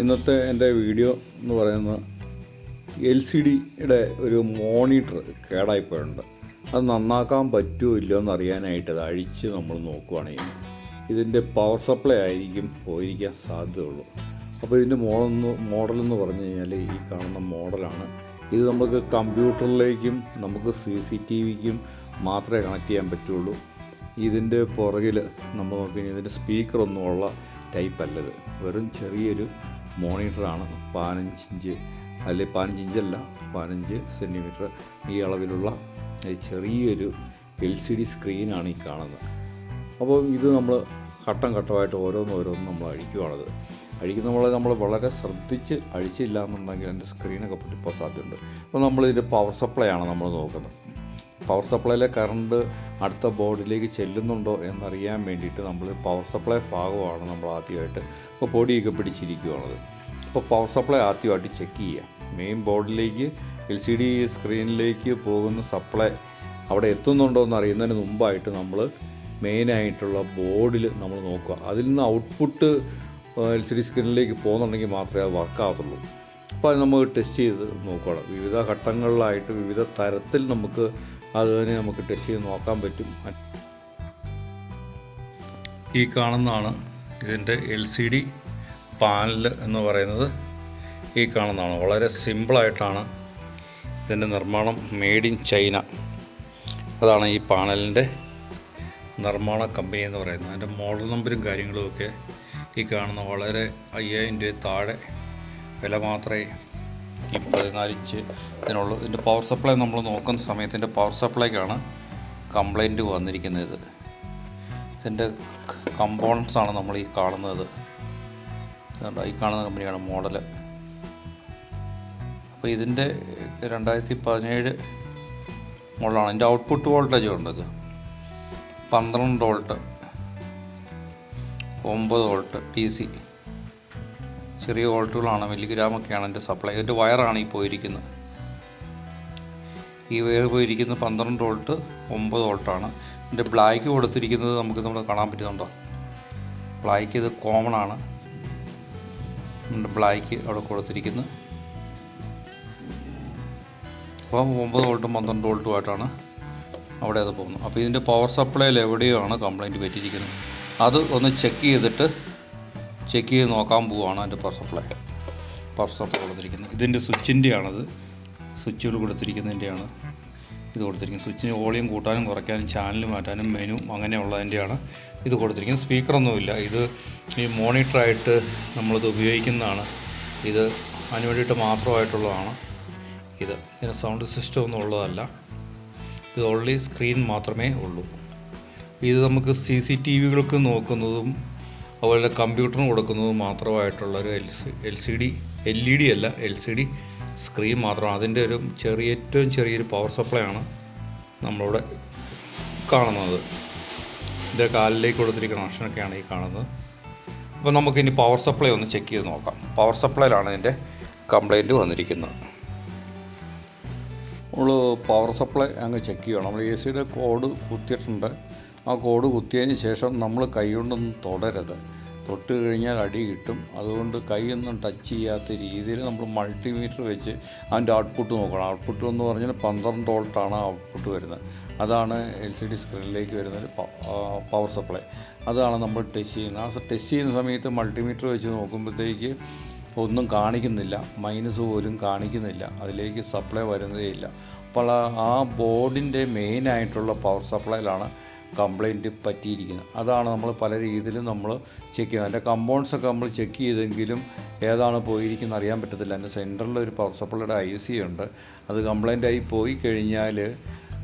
ഇന്നത്തെ എന്റെ വീഡിയോ എന്ന് പറയുന്നത് എൽ സി ഡിയുടെ ഒരു മോണിറ്റർ കേടായിപ്പോയുണ്ട് അത് നന്നാക്കാൻ പറ്റുമോ ഇല്ലയോ എന്ന് അറിയാനായിട്ട് അത് അഴിച്ച് നമ്മൾ നോക്കുകയാണെങ്കിൽ ഇതിന്റെ പവർ സപ്ലൈ ആയിരിക്കും പോയിരിക്കാൻ സാധ്യതയുള്ളൂ. അപ്പോൾ ഇതിന്റെ മോഡലെന്ന് മോഡലെന്ന് പറഞ്ഞു കഴിഞ്ഞാൽ ഈ കാണുന്ന മോഡലാണ്. ഇത് നമുക്ക് കമ്പ്യൂട്ടറിലേക്കും നമുക്ക് സി സി ടി വിക്കും മാത്രമേ കണക്ട് ചെയ്യാൻ പറ്റുള്ളൂ. ഇതിന്റെ പുറകിൽ നമ്മൾ നോക്കി കഴിഞ്ഞാൽ ഇതിന്റെ സ്പീക്കറൊന്നും ഉള്ള ടൈപ്പ് അല്ലത് വെറും ചെറിയൊരു മോണിറ്ററാണ്. പതിനഞ്ച് ഇഞ്ച് അല്ലെ പതിനഞ്ച് സെന്റിമീറ്റർ ഈ അളവിലുള്ള ചെറിയൊരു എൽ സി ഡി സ്ക്രീനാണ് ഈ കാണുന്നത്. അപ്പോൾ ഇത് നമ്മൾ ഘട്ടം ഘട്ടമായിട്ട് ഓരോന്ന് നമ്മൾ അഴിക്കുവാണത്. അഴിക്കുന്ന നമ്മൾ നമ്മൾ വളരെ ശ്രദ്ധിച്ച് അഴിച്ചില്ല എന്നുണ്ടെങ്കിൽ അതിന്റെ സ്ക്രീനൊക്കെ പൊട്ടിപ്പോൾ സാധ്യതയുണ്ട്. അപ്പോൾ നമ്മളിതിന്റെ പവർ സപ്ലൈ ആണ് നമ്മൾ നോക്കുന്നത്. പവർ സപ്ലൈയിലെ കറണ്ട് അടുത്ത ബോർഡിലേക്ക് ചെല്ലുന്നുണ്ടോ എന്നറിയാൻ വേണ്ടിയിട്ട് നമ്മൾ പവർ സപ്ലൈ ഭാഗമാണ് നമ്മൾ ആദ്യമായിട്ട് ഇപ്പോൾ പൊടിയൊക്കെ പിടിച്ചിരിക്കുകയാണത് അപ്പോൾ പവർ സപ്ലൈ ആദ്യമായിട്ട് ചെക്ക് ചെയ്യുക. മെയിൻ ബോർഡിലേക്ക് എൽ സി ഡി സ്ക്രീനിലേക്ക് പോകുന്ന സപ്ലൈ അവിടെ എത്തുന്നുണ്ടോ എന്ന് അറിയുന്നതിന് മുമ്പായിട്ട് നമ്മൾ മെയിനായിട്ടുള്ള ബോർഡിൽ നമ്മൾ നോക്കുക. അതിൽ നിന്ന് ഔട്ട്പുട്ട് എൽ സി ഡി സ്ക്രീനിലേക്ക് പോകുന്നുണ്ടെങ്കിൽ മാത്രമേ അത് വർക്കാകത്തുള്ളൂ അപ്പോൾ അത് നമുക്ക് ടെസ്റ്റ് ചെയ്ത് നോക്കണം വിവിധ ഘട്ടങ്ങളിലായിട്ട് വിവിധ തരത്തിൽ നമുക്ക് അതിനെ നമുക്ക് ടെസ്റ്റ് ചെയ്ത് നോക്കാൻ പറ്റും. ഈ കാണുന്നതാണ് ഇതിന്റെ എൽ സി ഡി പാനൽ എന്ന് പറയുന്നത്. ഈ കാണുന്നതാണ്. വളരെ സിമ്പിളായിട്ടാണ് ഇതിന്റെ നിർമ്മാണം മെയ്ഡ് ഇൻ ചൈന അതാണ് ഈ പാനലിന്റെ നിർമ്മാണ കമ്പനി എന്ന് പറയുന്നത്. അതിന്റെ മോഡൽ നമ്പരും കാര്യങ്ങളും ഒക്കെ ഈ കാണുന്ന വളരെ അയ്യായിരം രൂപ താഴെ വില മാത്രമേ ഈ പതിനാല് ഇഞ്ച് ഇതിനുള്ള. ഇതിന്റെ പവർ സപ്ലൈ നമ്മൾ നോക്കുന്ന സമയത്ത് ഇതിന്റെ പവർ സപ്ലൈക്കാണ് കംപ്ലൈന്റ് വന്നിരിക്കുന്നത്. ഇതിന്റെ കമ്പോണൻസ് ആണ് നമ്മൾ ഈ കാണുന്നത്. ഈ കാണുന്ന കമ്പനിയാണ് മോഡൽ അപ്പോൾ ഇതിന്റെ രണ്ടായിരത്തി പതിനേഴ് മോഡലാണ് ഇതിന്റെ ഔട്ട്പുട്ട് വോൾട്ടേജ് ഉണ്ടത്. പന്ത്രണ്ട് വോൾട്ട് ഒമ്പത് വോൾട്ട് ഡി സി ചെറിയ വോൾട്ടുകളാണ് മില്ലിഗ്രാമൊക്കെയാണ് എന്റെ സപ്ലൈ എന്റെ വയറാണ് ഈ പോയിരിക്കുന്നത്. ഈ വയർ പോയിരിക്കുന്നത് പന്ത്രണ്ട് വോൾട്ട് ഒമ്പത് വോൾട്ടാണ് എന്റെ ബ്ലാക്ക് കൊടുത്തിരിക്കുന്നത് നമുക്ക് നമ്മൾ കാണാൻ പറ്റുന്നുണ്ടോ? ബ്ലാക്ക് ഇത് കോമൺ ആണ്. ബ്ലാക്ക് അവിടെ കൊടുത്തിരിക്കുന്നു. അപ്പോൾ ഒമ്പത് വോൾട്ടും പന്ത്രണ്ട് വോൾട്ടുമായിട്ടാണ് അവിടെ അത് പോകുന്നത്. അപ്പോൾ ഇതിന്റെ പവർ സപ്ലൈയിൽ എവിടെയാണ് കംപ്ലൈന്റ് പറ്റിയിരിക്കുന്നത്. അത് ഒന്ന് ചെക്ക് ചെയ്തിട്ട് ചെക്ക് ചെയ്ത് നോക്കാൻ പോവുകയാണ് അതിന്റെ പവർ സപ്ലൈ പവർ സപ്ലൈ കൊടുത്തിരിക്കുന്നത്. ഇതിന്റെ സ്വിച്ചിന്റെയാണത്. സ്വിച്ചുകൾ കൊടുത്തിരിക്കുന്നതിന്റെയാണ്. ഇത് കൊടുത്തിരിക്കുന്നത്. സ്വിച്ചിന് വോളിയം കൂട്ടാനും കുറയ്ക്കാനും ചാനൽ മാറ്റാനും മെനു അങ്ങനെയുള്ളതിന്റെയാണ് ഇത് കൊടുത്തിരിക്കുന്നത്. സ്പീക്കറൊന്നുമില്ല. ഇത് ഈ മോണിറ്ററായിട്ട് നമ്മളിത് ഉപയോഗിക്കുന്നതാണ്. ഇത് അതിന് വേണ്ടിയിട്ട് മാത്രമായിട്ടുള്ളതാണ്. ഇത് ഇതിന് സൗണ്ട് സിസ്റ്റം ഒന്നും ഉള്ളതല്ല. ഇത് ഓൺലി സ്ക്രീൻ മാത്രമേ ഉള്ളൂ. ഇത് നമുക്ക് സി സി ടി വികൾക്ക് നോക്കുന്നതും അതുപോലെ കമ്പ്യൂട്ടറിന് കൊടുക്കുന്നത് മാത്രമായിട്ടുള്ള ഒരു L C L C D L E D അല്ല എൽ സി ഡി സ്ക്രീൻ മാത്രമാണ് അതിന്റെ ഒരു ചെറിയ ഏറ്റവും ചെറിയൊരു പവർ സപ്ലൈ ആണ് നമ്മളിവിടെ കാണുന്നത്. ഇതിന്റെ കാലിലേക്ക് കൊടുത്തിരിക്കുന്ന ഓപ്ഷനൊക്കെയാണ് ഈ കാണുന്നത്. അപ്പോൾ നമുക്കിനി പവർ സപ്ലൈ ഒന്ന് ചെക്ക് ചെയ്ത് നോക്കാം. പവർ സപ്ലൈയിലാണ് ഇതിന്റെ കംപ്ലൈന്റ് വന്നിരിക്കുന്നത്. നമ്മൾ പവർ സപ്ലൈ അങ്ങ് ചെക്ക് ചെയ്യണം നമ്മൾ എ സിയുടെ കോഡ് കുത്തിയിട്ടുണ്ട്. ആ കോട് കുത്തിയതിന് ശേഷം നമ്മൾ കൈ കൊണ്ടൊന്നും തൊടരുത്. തൊട്ട് കഴിഞ്ഞാൽ അടി കിട്ടും. അതുകൊണ്ട് കൈയൊന്നും ടച്ച് ചെയ്യാത്ത രീതിയിൽ നമ്മൾ മൾട്ടിമീറ്റർ വെച്ച് അതിന്റെ ഔട്ട്പുട്ട് നോക്കണം. ഔട്ട്പുട്ട് എന്ന് പറഞ്ഞാൽ പന്ത്രണ്ട് വോൾട്ടാണ് ഔട്ട്പുട്ട് വരുന്നത്. അതാണ് എൽ സി ഡി സ്ക്രീനിലേക്ക് വരുന്നത് പവർ സപ്ലൈ അതാണ് നമ്മൾ ടെസ്റ്റ് ചെയ്യുന്നത്. ആ ടെസ്റ്റ് ചെയ്യുന്ന സമയത്ത് മൾട്ടിമീറ്റർ വെച്ച് നോക്കുമ്പോഴത്തേക്ക് ഒന്നും കാണിക്കുന്നില്ല. മൈനസ് പോലും കാണിക്കുന്നില്ല. അതിലേക്ക് സപ്ലൈ വരുന്നതേ ഇല്ല. അപ്പോൾ ആ ബോർഡിന്റെ മെയിനായിട്ടുള്ള പവർ സപ്ലൈയിലാണ് കംപ്ലൈന്റ് പറ്റിയിരിക്കുന്നത്. അതാണ് നമ്മൾ പല രീതിയിലും നമ്മൾ ചെക്ക് ചെയ്യുന്നത്. അതിന്റെ കമ്പൗണ്ട്സ് ഒക്കെ നമ്മൾ ചെക്ക് ചെയ്തെങ്കിലും ഏതാണ് പോയിരിക്കുന്നത് അറിയാൻ പറ്റത്തില്ല. അതിന്റെ സെന്ററിൽ ഒരു പവർ സപ്ലൈയുടെ ഐ സി ഉണ്ട്. അത് കംപ്ലൈന്റ് ആയി പോയി കഴിഞ്ഞാൽ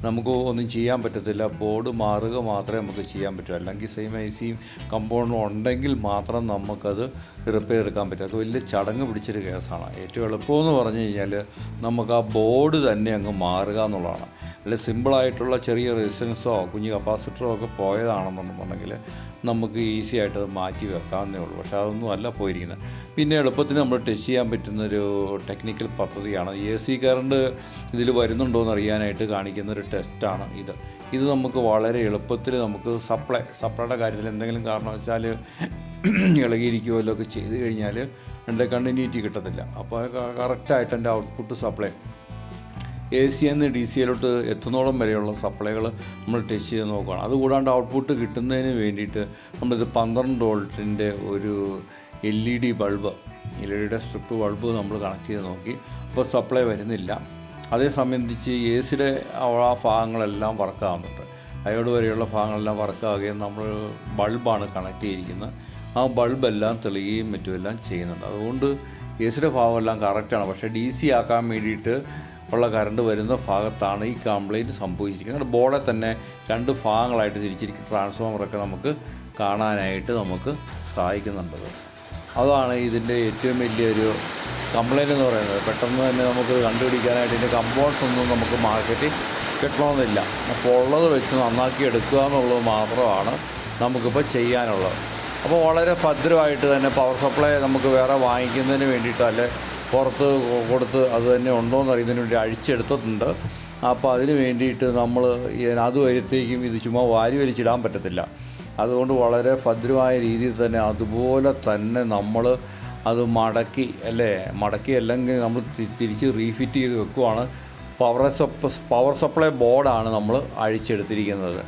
നമുക്ക് ഒന്നും ചെയ്യാൻ പറ്റത്തില്ല. ബോർഡ് മാറുക മാത്രമേ നമുക്ക് ചെയ്യാൻ പറ്റൂ. അല്ലെങ്കിൽ സെയിം ഐ സിയും കമ്പൗണ്ടും ഉണ്ടെങ്കിൽ മാത്രം നമുക്കത് റിപ്പയർ എടുക്കാൻ പറ്റും. അത് വലിയ ചടങ്ങ് പിടിച്ചൊരു കേസാണ്. ഏറ്റവും എളുപ്പമെന്ന് പറഞ്ഞു കഴിഞ്ഞാൽ നമുക്ക് ആ ബോർഡ് തന്നെ അങ്ങ് മാറുക എന്നുള്ളതാണ്. അല്ലെങ്കിൽ സിമ്പിളായിട്ടുള്ള ചെറിയ റെസിസ്റ്റൻസോ കുഞ്ഞ് കപ്പാസിറ്ററോ ഒക്കെ പോയതാണെന്നുണ്ടെന്നുണ്ടെങ്കിൽ നമുക്ക് ഈസി ആയിട്ട് അത് മാറ്റി വെക്കാവുന്നേ ഉള്ളൂ. പക്ഷേ അതൊന്നും അല്ല പോയിരിക്കുന്നത്. പിന്നെ എളുപ്പത്തിന് നമ്മൾ ടെസ്റ്റ് ചെയ്യാൻ പറ്റുന്നൊരു ടെക്നിക്കൽ പദ്ധതിയാണ്. എ സി കറണ്ട് ഇതിൽ വരുന്നുണ്ടോ എന്ന് അറിയാനായിട്ട് കാണിക്കുന്ന ഒരു ടെസ്റ്റാണ് ഇത്. ഇത് നമുക്ക് വളരെ എളുപ്പത്തിൽ നമുക്ക് സപ്ലൈ സപ്ലൈയുടെ കാര്യത്തിൽ എന്തെങ്കിലും കാരണം കാരണവശാൽ ഇളകിയിരിക്കുകയല്ലോ ഒക്കെ ചെയ്ത് കഴിഞ്ഞാൽ എന്റെ കണ്ടിന്യൂറ്റി കിട്ടത്തില്ല. അപ്പോൾ കറക്റ്റായിട്ട് എന്റെ ഔട്ട്പുട്ട് സപ്ലൈ എ സി എന്ന് ഡി സിയിലോട്ട് എത്തുന്നോളം വരെയുള്ള സപ്ലൈകൾ നമ്മൾ ടെസ്റ്റ് ചെയ്ത് നോക്കുകയാണ്. അതുകൂടാണ്ട് ഔട്ട്പുട്ട് കിട്ടുന്നതിന് വേണ്ടിയിട്ട് നമ്മളിത് പന്ത്രണ്ട് വോൾട്ടിന്റെ ഒരു L E D bulb L E ഡിയുടെ സ്ട്രിപ്പ് ബൾബ് നമ്മൾ കണക്ട് ചെയ്ത് നോക്കി. അപ്പോൾ സപ്ലൈ വരുന്നില്ല. അതേ സംബന്ധിച്ച് എ സിയുടെ ആ ഭാഗങ്ങളെല്ലാം വർക്കാവുന്നുണ്ട് അയോട് വരെയുള്ള ഭാഗങ്ങളെല്ലാം വർക്കാവുകയും നമ്മൾ ബൾബാണ് കണക്ട് ചെയ്തിരിക്കുന്നത്. ആ ബൾബെല്ലാം തെളിയുകയും മറ്റുമെല്ലാം ചെയ്യുന്നുണ്ട്. അതുകൊണ്ട് എ സിയുടെ ഭാഗമെല്ലാം കറക്റ്റാണ് പക്ഷേ ഡി സി ആക്കാൻ വേണ്ടിയിട്ട് ഉള്ള കറണ്ട് വരുന്ന ഭാഗത്താണ് ഈ കംപ്ലൈന്റ് സംഭവിച്ചിരിക്കുന്നത്. അത് ബോർഡിൽ തന്നെ രണ്ട് ഭാഗങ്ങളായിട്ട് തിരിച്ചിരിക്കും. ട്രാൻസ്ഫോമറൊക്കെ നമുക്ക് കാണാനായിട്ട് നമുക്ക് സഹായിക്കുന്നുണ്ട്. അതാണ് ഇതിന്റെ ഏറ്റവും വലിയൊരു കംപ്ലയിന്റ് എന്ന് പറയുന്നത്. പെട്ടെന്ന് തന്നെ നമുക്ക് കണ്ടുപിടിക്കാനായിട്ട് ഇതിന്റെ കമ്പോണൻസ് ഒന്നും നമുക്ക് മാർക്കറ്റിൽ കിട്ടണമെന്നില്ല. അപ്പോൾ ഉള്ളത് വെച്ച് നന്നാക്കി എടുക്കുക എന്നുള്ളത് മാത്രമാണ് നമുക്കിപ്പോൾ ചെയ്യാനുള്ളത്. അപ്പോൾ വളരെ ഭദ്രമായിട്ട് തന്നെ പവർ സപ്ലൈ നമുക്ക് വേറെ വാങ്ങിക്കുന്നതിന് വേണ്ടിയിട്ടോ അല്ലെ പുറത്ത് കൊടുത്ത് അത് തന്നെ ഉണ്ടോ എന്ന് അറിയുന്നതിന് വേണ്ടി അഴിച്ചെടുത്തിട്ടുണ്ട്. അപ്പോൾ അതിന് വേണ്ടിയിട്ട് നമ്മൾ അത് വരുത്തേക്കും ഇത് ചുമ്മാ വാരി വലിച്ചിടാൻ പറ്റത്തില്ല. അതുകൊണ്ട് വളരെ ഭദ്രമായ രീതിയിൽ തന്നെ അതുപോലെ തന്നെ നമ്മൾ അത് മടക്കി അല്ലേ? മടക്കി അല്ലെങ്കിൽ നമ്മൾ തിരിച്ച് റീഫിറ്റ് ചെയ്ത് വെക്കുവാണ്. പവർ സപ്പ് പവർ സപ്ലൈ ബോർഡാണ് നമ്മൾ അഴിച്ചെടുത്തിരിക്കുന്നത്.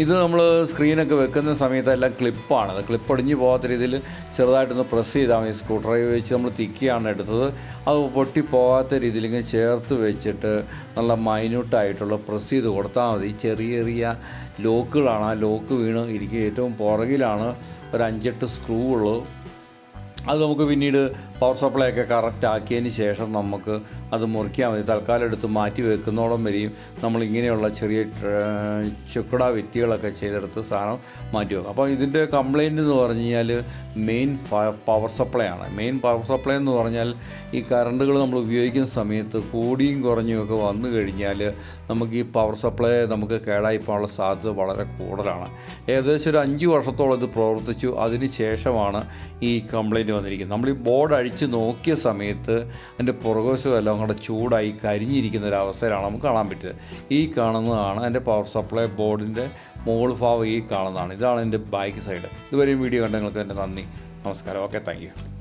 ഇത് നമ്മൾ സ്ക്രീനൊക്കെ വെക്കുന്ന സമയത്ത് എല്ലാം ക്ലിപ്പാണ് അത് ക്ലിപ്പ് ഒടിഞ്ഞു പോകാത്ത രീതിയിൽ ചെറുതായിട്ടൊന്ന് പ്രസ് ചെയ്താൽ മതി. സ്ക്രൂ ഡ്രൈവ് വെച്ച് നമ്മൾ തിക്കിയാണ് എടുത്തത്. അത് പൊട്ടി പോകാത്ത രീതിയിൽ ഇങ്ങനെ ചേർത്ത് വെച്ചിട്ട് നല്ല മൈന്യൂട്ടായിട്ടുള്ള പ്രസ് ചെയ്ത് കൊടുത്താൽ മതി. ചെറിയ ചെറിയ ലോക്കുകളാണ്. ആ ലോക്ക് വീണ് ഇരിക്കുക ഏറ്റവും പുറകിലാണ് ഒരു അഞ്ചെട്ട് സ്ക്രൂ ഉള്ളൂ. അത് നമുക്ക് പിന്നീട് പവർ സപ്ലൈ ഒക്കെ കറക്റ്റ് ആക്കിയതിന് ശേഷം നമുക്ക് അത് മുറിക്കാൻ മതി തൽക്കാലം എടുത്ത് മാറ്റി വെക്കുന്നോളം വരെയും നമ്മൾ ഇങ്ങനെയുള്ള ചെറിയ ചുക്കട വിത്തികളൊക്കെ ചെയ്തെടുത്ത് സാധനം മാറ്റി വെക്കും. അപ്പോൾ ഇതിന്റെ കംപ്ലയിന്റ് എന്ന് പറഞ്ഞു കഴിഞ്ഞാൽ മെയിൻ പവർ സപ്ലൈ ആണ്. മെയിൻ പവർ സപ്ലൈ എന്ന് പറഞ്ഞാൽ ഈ കറണ്ടുകൾ നമ്മൾ ഉപയോഗിക്കുന്ന സമയത്ത് കൂടിയും കുറഞ്ഞും ഒക്കെ വന്നു കഴിഞ്ഞാൽ നമുക്ക് ഈ പവർ സപ്ലൈ നമുക്ക് കേടായി പോകാനുള്ള സാധ്യത വളരെ കൂടുതലാണ്. ഏകദേശം ഒരു അഞ്ച് വർഷത്തോളം ഇത് പ്രവർത്തിച്ചു. അതിന് ശേഷമാണ് ഈ കംപ്ലൈന്റ് വന്നിരിക്കുന്നത്. നമ്മൾ ഈ ബോർഡ് അഴിച്ച് നോക്കിയ സമയത്ത് അതിന്റെ പുറകുവശം എല്ലാം കൂടെ ചൂടായി കരിഞ്ഞിരിക്കുന്ന ഒരു അവസ്ഥയിലാണ് നമുക്ക് കാണാൻ പറ്റിയത്. ഈ കാണുന്നതാണ് എന്റെ പവർ സപ്ലൈ ബോർഡിന്റെ മോൾ ഭാഗം ഈ കാണുന്നതാണ്. ഇതാണ് എന്റെ ബാക്ക് സൈഡ് ഇതുവരെയും വീഡിയോ കണ്ട നിങ്ങൾക്ക് എന്റെ നന്ദി. നമസ്കാരം. Okay thank